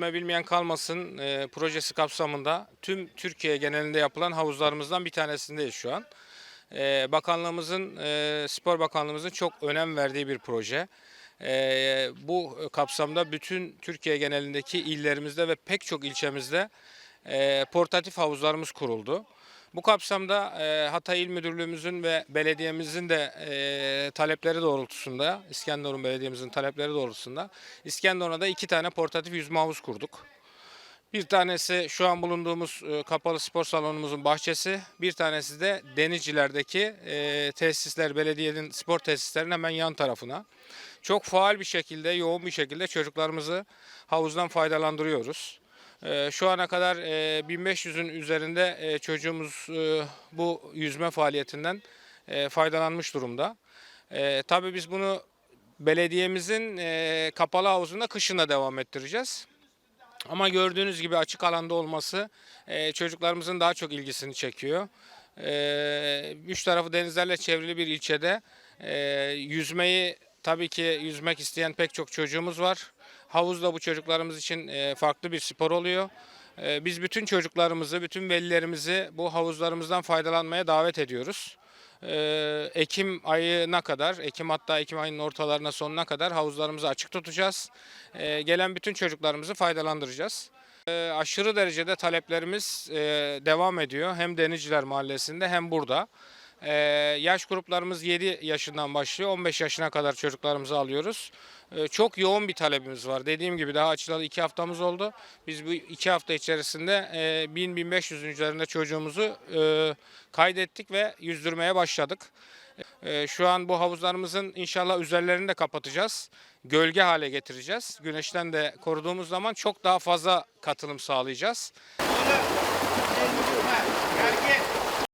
Yüzme Bilmeyen Kalmasın e, projesi kapsamında tüm Türkiye genelinde yapılan havuzlarımızdan bir tanesindeyiz şu an. E, bakanlığımızın, e, Spor Bakanlığımızın çok önem verdiği bir proje. E, bu kapsamda bütün Türkiye genelindeki illerimizde ve pek çok ilçemizde e, portatif havuzlarımız kuruldu. Bu kapsamda e, Hatay İl Müdürlüğümüzün ve belediyemizin de e, talepleri doğrultusunda, İskenderun Belediye'mizin talepleri doğrultusunda İskenderun'a da iki tane portatif yüzme havuz kurduk. Bir tanesi şu an bulunduğumuz e, kapalı spor salonumuzun bahçesi, bir tanesi de Denizciler'deki e, tesisler, belediyenin spor tesislerinin hemen yan tarafına. Çok faal bir şekilde, yoğun bir şekilde çocuklarımızı havuzdan faydalandırıyoruz. Ee, Şu ana kadar e, 1500'ün üzerinde e, çocuğumuz e, bu yüzme faaliyetinden e, faydalanmış durumda. E, Tabii biz bunu belediyemizin e, kapalı havuzunda kışın da devam ettireceğiz. Ama gördüğünüz gibi açık alanda olması e, çocuklarımızın daha çok ilgisini çekiyor. E, üç tarafı denizlerle çevrili bir ilçede e, yüzmeyi tabii ki yüzmek isteyen pek çok çocuğumuz var. Havuz da bu çocuklarımız için e, farklı bir spor oluyor. E, biz bütün çocuklarımızı, bütün velilerimizi bu havuzlarımızdan faydalanmaya davet ediyoruz. Ee, Ekim ayına kadar, Ekim hatta Ekim ayının ortalarına sonuna kadar havuzlarımızı açık tutacağız. Gelen bütün çocuklarımızı faydalandıracağız. Aşırı derecede taleplerimiz e, devam ediyor. Hem Denizciler Mahallesi'nde hem burada. Ee, yaş gruplarımız 7 yaşından başlıyor. 15 yaşına kadar çocuklarımızı alıyoruz. Ee, çok yoğun bir talebimiz var. Dediğim gibi daha açılalı 2 haftamız oldu. Biz bu 2 hafta içerisinde e, 1000-1500'ün üzerinde çocuğumuzu e, kaydettik ve yüzdürmeye başladık. E, şu an bu havuzlarımızın inşallah üzerlerini de kapatacağız. Gölge hale getireceğiz. Güneşten de koruduğumuz zaman çok daha fazla katılım sağlayacağız. Gel gel.